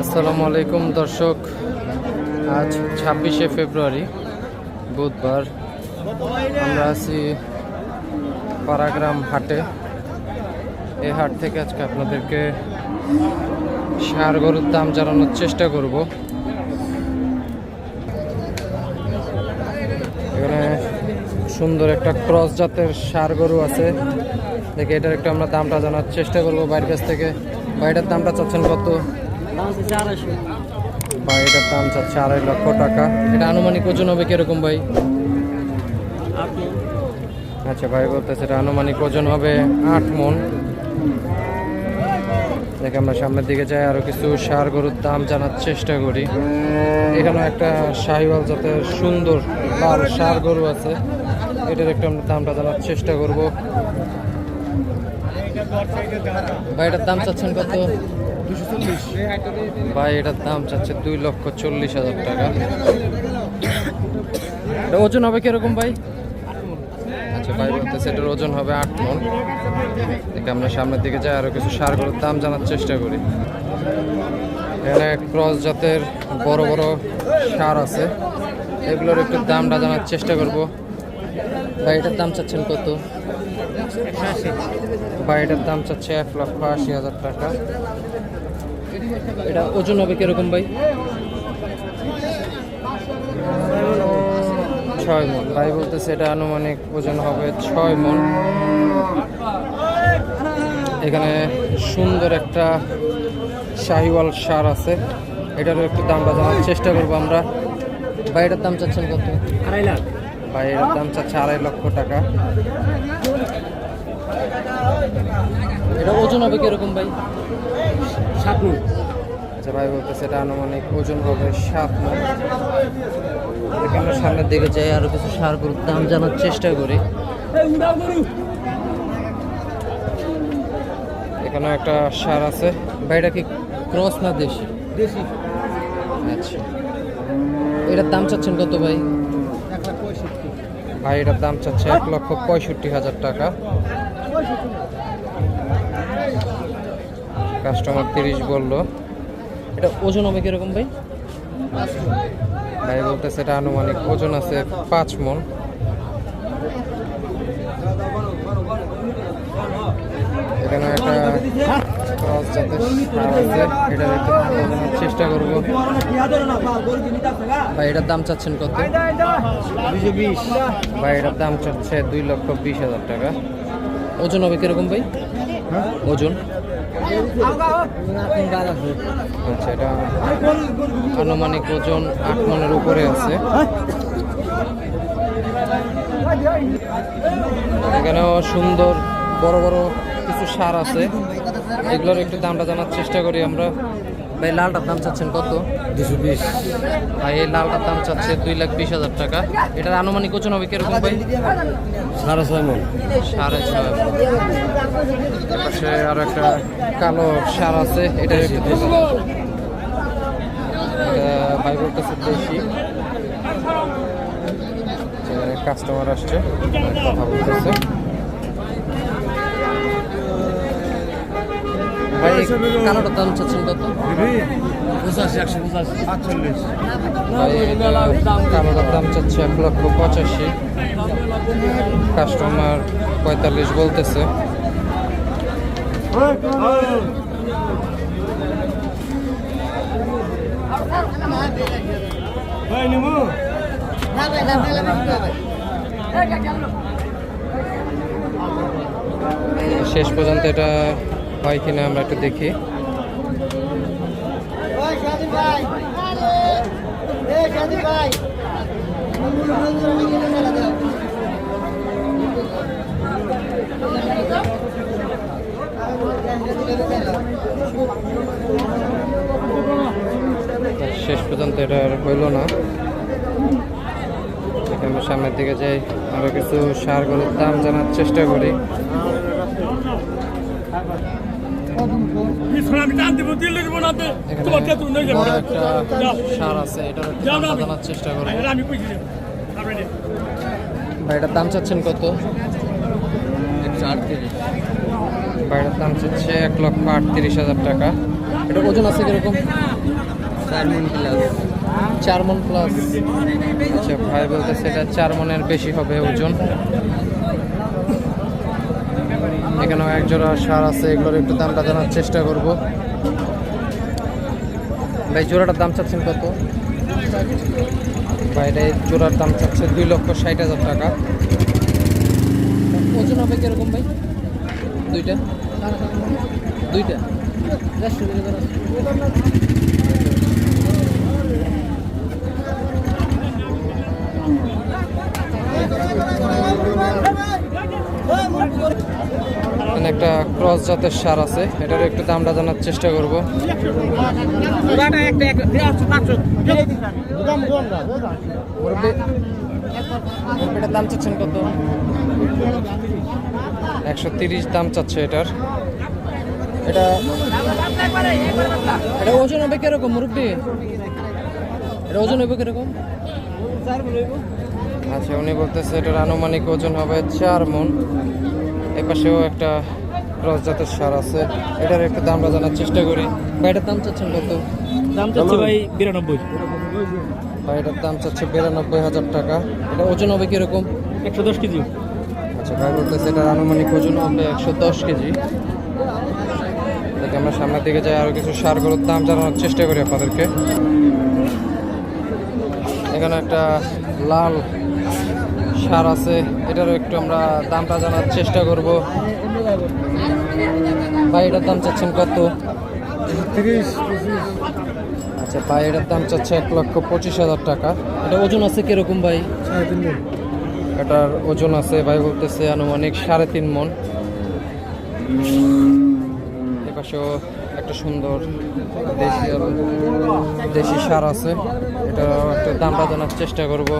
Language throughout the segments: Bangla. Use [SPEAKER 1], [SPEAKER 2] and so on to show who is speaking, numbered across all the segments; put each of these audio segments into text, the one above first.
[SPEAKER 1] আসসালামু আলাইকুম দর্শক, আজ ছাব্বিশে ফেব্রুয়ারি, বুধবার। আমরা আছি পারাগ্রাম হাটে। এই হাট থেকে আজকে আপনাদেরকে সার গরুর দাম জানানোর চেষ্টা করব। এখানে সুন্দর একটা ক্রস জাতের সার গরু আছে। দেখে এটার একটু আমরা দামটা জানার চেষ্টা করব বাইরের কাছ থেকে। বাইরের দামটা চাচ্ছেন কত? ভাই এটার দাম চাচ্ছে আড়াই লক্ষ টাকা। এটা আনুমানিক ওজন হবে কীরকম ভাই? আচ্ছা ভাই বলতেছে এটা আনুমানিক ওজন হবে আট মন। দেখে আমরা সামনের দিকে যাই, আরও কিছু সার গরুর দাম জানার চেষ্টা করি। এখানে একটা শাহিওয়াল যাতে সুন্দর সার গরু আছে। এটার একটু আমরা দামটা জানার চেষ্টা করব। ভাই, এটার দাম চাচ্ছেন কত? ভাই, এটার দাম চাচ্ছে দুই লক্ষ চল্লিশ হাজার টাকা। এটা ওজন হবে কীরকম ভাই? আচ্ছা ভাই বলতেছে ওজন হবে আট মন। আমরা সামনের দিকে যাই, আরও কিছু সারগুলোর দাম জানার চেষ্টা করি। এখানে ক্রস জাতের বড় বড় সার আছে। এগুলোর একটু দামটা জানার চেষ্টা করব। ভাই, এটার দাম চাচ্ছেন কত? ভাই দাম চাচ্ছে এক লক্ষ আশি হাজার টাকা। এটা ওজন হবে কীরকম ভাই? ছয় মন ভাই বলতেছে এটা আনুমানিক ওজন হবে ছয় মন এখানে সুন্দর একটা শাহিওয়াল সার আছে। এটারও একটু দামটা জানার চেষ্টা করব আমরা। ভাই এটার দাম চাচ্ছেন কত?
[SPEAKER 2] আড়াই লাখ।
[SPEAKER 1] ভাই এটার দাম চাচ্ছে আড়াই লক্ষ টাকা। এটা ওজন হবে কীরকম ভাই?
[SPEAKER 2] সাত মন
[SPEAKER 1] আচ্ছা ভাই বলতেছে এটা আনুমানিক ওজন হবে সাত মন এখানে সামনের দিকে যাই আরও কিছু সার গরুর দাম জানার চেষ্টা করি। এখানে একটা সার আছে। ভাইটা কি ক্রস না দেশি?
[SPEAKER 2] দেশি।
[SPEAKER 1] আচ্ছা। এটার দাম চাচ্ছেন কত ভাই? ভাই এটার দাম চাচ্ছে এক লক্ষ পঁয়ষট্টি হাজার টাকা। কাস্টমার তিরিশ বলল। এটা ওজন হবে কীরকম ভাই? ভাই বলতেছে এটা আনুমানিক ওজন আছে পাঁচ মন। এখানে একটা চেষ্টা করব। ভাই, এটার দাম কত?
[SPEAKER 2] বিশ
[SPEAKER 1] ভাই, এটার দাম চাচ্ছে দুই লক্ষ বিশ হাজার টাকা। ওজন হবে কীরকম ভাই? ওজন? আচ্ছা এটা আনুমানিক ওজন আট মনের উপরে আছে। এখানেও সুন্দর বড় বড় কিছু সার আছে। এগুলোর একটু দামটা জানার চেষ্টা করি আমরা। ভাই লালটার দাম চাচ্ছেন কত?
[SPEAKER 2] দুশো বিশ।
[SPEAKER 1] ভাই এই লালটার দাম চাচ্ছে দুই লাখ বিশ হাজার টাকা। এটার আনুমানিক ওজন হবে কীরকম ভাই?
[SPEAKER 2] সাড়ে ছয় মন।
[SPEAKER 1] সাড়ে ছয় পাশে আর একটা কালো সার আছে। এটা ভাই বলতেছে দেশি। কাস্টমার আসছে কথা বলতেছে। ভাই কালোটার দাম চাচ্ছেন কত
[SPEAKER 2] পঁচাশি একশো পঁচাশি। আটচল্লিশ।
[SPEAKER 1] কালোটার দাম চাচ্ছে এক লক্ষ পঁচাশি। কাস্টমার পঁয়তাল্লিশ বলতেছে। শেষ পর্যন্ত এটা হয় কিনা আমরা একটু দেখি। শেষ পর্যন্ত এটা আর হইল না। আমরা সামনের দিকে যাই, আরও কিছু সার গরুর দাম জানার চেষ্টা করি।
[SPEAKER 3] আমি টান দিব দিব না
[SPEAKER 1] এখানে
[SPEAKER 3] তোমার কে তুমি নিয়ে
[SPEAKER 1] বড়
[SPEAKER 3] যাবে
[SPEAKER 1] সার আছে এটার একটু
[SPEAKER 3] যাও না
[SPEAKER 1] দামটা
[SPEAKER 3] আমি।
[SPEAKER 1] জানার চেষ্টা করি
[SPEAKER 3] আমি কইছি
[SPEAKER 1] ভাই এটার দাম চাচ্ছেন কত? বাইরের দাম চাচ্ছে এক লক্ষ আটত্রিশ হাজার টাকা। এটা ওজন আছে কীরকম? চার মন প্লাস চার মন প্লাস আচ্ছা ভাই বলতেছে এটা চার মনের বেশি হবে ওজন। এখানেও এক জোড়া সার আছে এগুলোর একটু দামটা জানার চেষ্টা করব। ভাই জোড়াটার দাম চাচ্ছেন কত? বাইরে জোড়ার দাম চাচ্ছে দুই লক্ষ ষাট হাজার টাকা। ওজন হবে কীরকম ভাই? দুইটা? দুইটা দেড়শো করে ধরো। এখানে একটা ক্রস জাতের সার আছে। এটার একটু দামটা জানার চেষ্টা করব। চাচ্ছেন কত? একশো তিরিশ দাম চাচ্ছে এটার। এটা এটা ওজন হবে কীরকম, মুরব্বি? এটা ওজন হবে কীরকম? আচ্ছা উনি বলতেছে এটার আনুমানিক ওজন হবে চার মন। এ পাশেও একটা ক্রস জাতের সার আছে। এটার একটু দামটা জানার চেষ্টা করি। বা এটার দাম চাচ্ছেন কত?
[SPEAKER 3] দাম চাচ্ছি ভাই বিরানব্বই।
[SPEAKER 1] বা এটার দাম চাচ্ছে বিরানব্বই হাজার টাকা। এটা ওজন হবে কীরকম?
[SPEAKER 3] একশো দশ কেজি।
[SPEAKER 1] আচ্ছা ভাই বলতেছে এটার আনুমানিক ওজন হবে একশো দশ কেজি। দেখে আমরা সামনের দিকে যাই আরও কিছু সার গরুর দাম জানানোর চেষ্টা করি আপনাদেরকে। এখানে একটা লাল সার আছে এটারও একটু আমরা দামটা জানার চেষ্টা করব। ভাই এটার দাম চাচ্ছেন কত?
[SPEAKER 2] তিরিশ
[SPEAKER 1] আচ্ছা ভাই এটার দাম চাচ্ছে এক লক্ষ পঁচিশ হাজার টাকা। এটা ওজন আছে কীরকম ভাই? এটার ওজন আছে ভাই বলতেছে আনুমানিক সাড়ে তিন মন। এপাশেও একটা সুন্দর দেশি দেশি সার আছে। এটা একটু দামটা জানার চেষ্টা করব।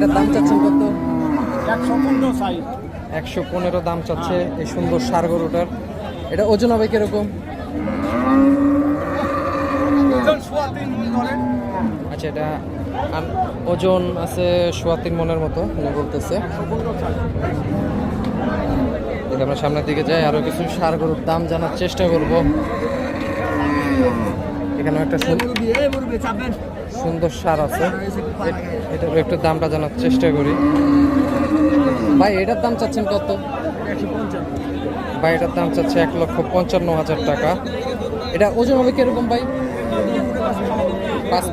[SPEAKER 4] না দাম
[SPEAKER 1] চাচ্ছেন কত?
[SPEAKER 3] একশো পনেরো সাইজ।
[SPEAKER 1] একশো পনেরো দাম চাচ্ছে এই সুন্দর সার গরুটার। এটা ওজন হবে কীরকম? আচ্ছা এটা ওজন আছে সোয়া তিন মনের মতো উনি বলতেছে। আমরা সামনের দিকে যাই আরও কিছু সার গরুর দাম জানার চেষ্টা করব। এখানে একটা সুন- সুন্দর সার আছে। এটা এটার একটু দামটা জানার চেষ্টা করি। ভাই এটার দাম চাচ্ছেন কত? ভাই এটার দাম চাচ্ছে এক লক্ষ পঞ্চান্ন হাজার টাকা। এটা ওজন হবে কীরকম ভাই? পাঁচ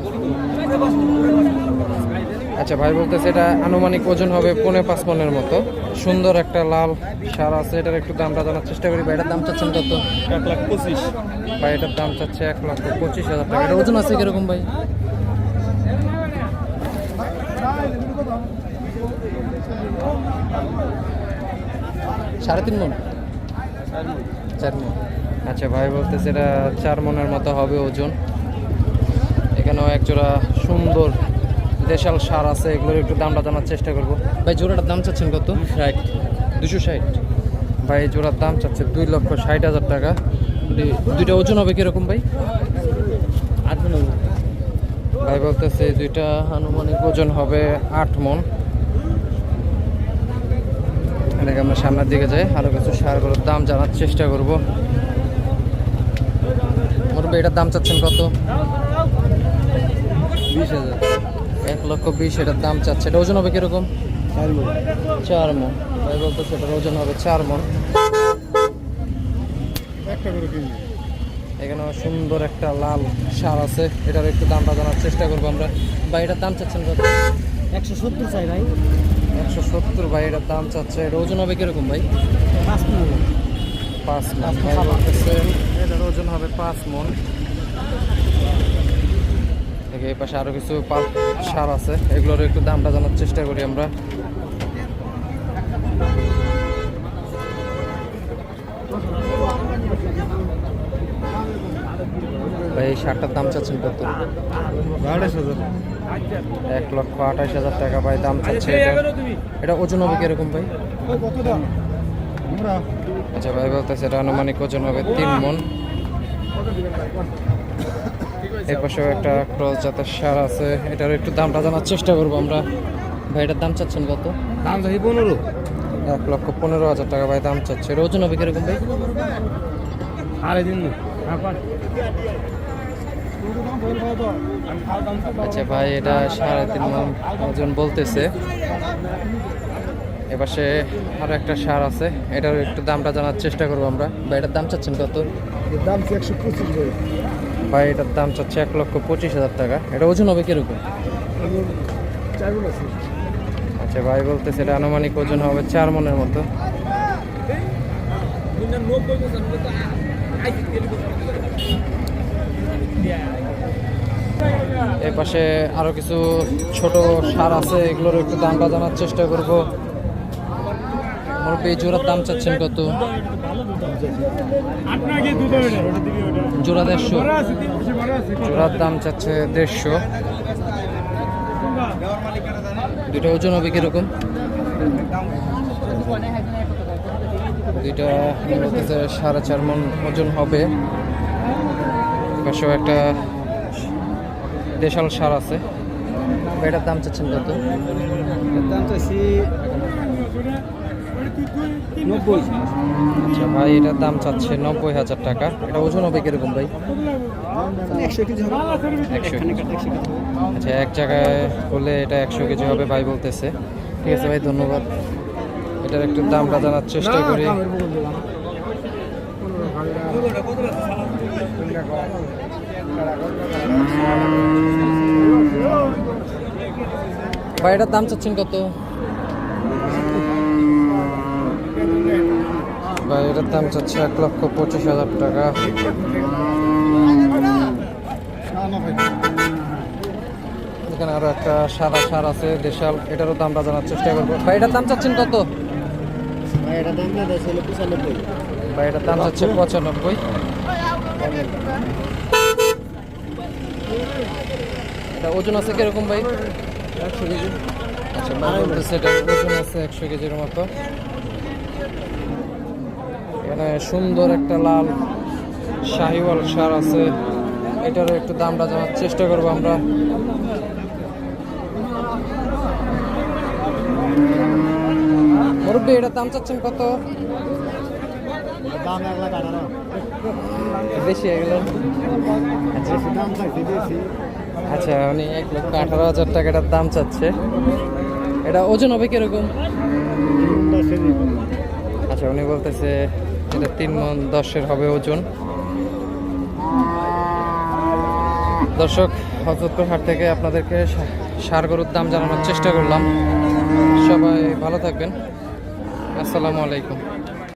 [SPEAKER 1] আচ্ছা ভাই বলতেছে এটা আনুমানিক ওজন হবে পৌনে পাঁচ মনের মতো। সুন্দর একটা লাল সার আছে এটার একটু দামটা জানার চেষ্টা করি। ভাই এটার দাম চাচ্ছেন কত?
[SPEAKER 3] এক লাখ পঁচিশ।
[SPEAKER 1] ভাই এটার দাম চাচ্ছে এক লাখ পঁচিশ হাজার টাকা। এটা ওজন আছে কীরকম ভাই? সাড়ে তিন মন? চার মন। আচ্ছা ভাই বলতেছে এটা চার মনের মতো হবে ওজন। এখানেও এক জোড়া সুন্দর দেশাল সার আছে এগুলোর একটু দামটা জানার চেষ্টা করব। ভাই জোড়াটার দাম চাচ্ছেন কত? ষাট। দুশো ষাট। ভাই জোড়ার দাম চাচ্ছে দুই লক্ষ ষাট হাজার টাকা। দুইটা ওজন হবে কীরকম ভাই? আট মন ভাই বলতেছে দুইটা আনুমানিক ওজন হবে আট মন। এটাকে আমরা সামনের দিকে যাই আরও কিছু সারগুলোর দাম জানার চেষ্টা করব। মোটামুটি এটার দাম চাচ্ছেন কত? বিশ হাজার। এক লক্ষ বিশ এটার দাম চাচ্ছে। এটা ওজন হবে কীরকম?
[SPEAKER 2] চার মন
[SPEAKER 1] ভাই বলতেছে এটার ওজন হবে চার মন এখানে সুন্দর একটা লাল সার আছে। এটার একটু দামটা জানার চেষ্টা করব আমরা। বা এটার দাম চাচ্ছেন কত?
[SPEAKER 2] একশো সত্তর চাই ভাই।
[SPEAKER 1] একশো সত্তর ভাই এটার দাম চাচ্ছে। এটা ওজন হবে কীরকম ভাই?
[SPEAKER 2] পাঁচ মন
[SPEAKER 1] পাঁচ মন ভাই বলতেছে এটার ওজন হবে পাঁচ মন দেখে এই পাশে আরও কিছু সার আছে। এগুলোর একটু দামটা জানার চেষ্টা করি আমরা। ভাই এই সারটার দাম চাচ্ছেন কত?
[SPEAKER 2] হাজার।
[SPEAKER 1] এক লক্ষ আঠাশ হাজার টাকা ভাই দাম চাচ্ছে এটা। ওজন হবে কীরকম ভাই? আচ্ছা ভাই বলতেছে এটা আনুমানিক ওজন হবে তিন মন। পাশেও একটা ক্রস জাতের সার আছে। এটার একটু দামটা জানার চেষ্টা করব আমরা। ভাই এটার দাম চাচ্ছেন কত?
[SPEAKER 2] দাম চাই পনেরো।
[SPEAKER 1] এক লক্ষ পনেরো হাজার টাকা ভাই দাম চাচ্ছে। এর ওজন হবে কীরকম ভাই?
[SPEAKER 2] আড়াই দিন
[SPEAKER 1] আচ্ছা ভাই এটা সাড়ে তিন মন ওজন বলতেছে। এপাশে আরও একটা সার আছে। এটার একটু দামটা জানার চেষ্টা করব আমরা। ভাই এটার দাম চাচ্ছেন কত?
[SPEAKER 2] দাম একশো পঁচিশ
[SPEAKER 1] ভাই, এটার দাম চাচ্ছে এক লক্ষ পঁচিশ হাজার টাকা। এটা ওজন হবে কীরকম? আচ্ছা ভাই, বলতেছে এটা আনুমানিক ওজন হবে চার মনের মতো। এই পাশে আরও কিছু ছোট সার আছে, এগুলোর একটু দামটা জানার চেষ্টা করব। মুরব্বী, জোড়ার দাম চাচ্ছেন কত? জোড়া দেড়শো। জোড়ার দাম চাচ্ছে দেড়শো। দুইটা ওজন হবে কীরকম? দুইটা সাড়ে চার মন ওজন হবে। পাশেও একটা দেশাল সার আছে। এটার দাম চাচ্ছেন কত?
[SPEAKER 2] দাম চাইছি নব্বই।
[SPEAKER 1] আচ্ছা ভাই এটার দাম চাচ্ছে নব্বই হাজার টাকা। এটা ওজন হবে কীরকম ভাই?
[SPEAKER 2] একশো কেজি
[SPEAKER 1] আচ্ছা এক জায়গায় হলে এটা একশো কেজি হবে ভাই বলতেছে। ঠিক আছে ভাই ধন্যবাদ। এটার একটু দামটা জানার চেষ্টা করি। ভাই এটার দাম চাচ্ছেন কত? ভাই এটার দাম চাচ্ছে এক লক্ষ পঁচিশ হাজার টাকা। এখানে আরও একটা সাদা সার আছে দেশাল। এটারও দামটা জানার চেষ্টা করব। ভাই এটার দাম চাচ্ছেন কত?
[SPEAKER 2] ভাই দাম
[SPEAKER 1] এটার চাচ্ছে পঁচানব্বই। এটা ওজন আছে কীরকম ভাই?
[SPEAKER 2] একশো কেজি।
[SPEAKER 1] আচ্ছা ভাই বলতেছে এটা ওজন আছে একশো কেজির মতো। এখানে সুন্দর একটা লাল শাহিওয়াল সার আছে। এটারও একটু দামটা জানার চেষ্টা করব আমরা। মুরব্বী এটার দাম চাচ্ছেন কত?
[SPEAKER 2] দাম এক লাখ আঠারো।
[SPEAKER 1] বেশি এগুলো আচ্ছা
[SPEAKER 2] দাম
[SPEAKER 1] আচ্ছা উনি এক লক্ষ আঠারো হাজার টাকাটার দাম চাচ্ছে। এটা ওজন হবে কীরকম? আচ্ছা উনি বলতেছে এটা তিন মন দশের হবে ওজন। দর্শক, হজরতপুর হাট থেকে আপনাদেরকে সার গরুর দাম জানানোর চেষ্টা করলাম। সবাই ভালো থাকবেন। আসসালামু আলাইকুম।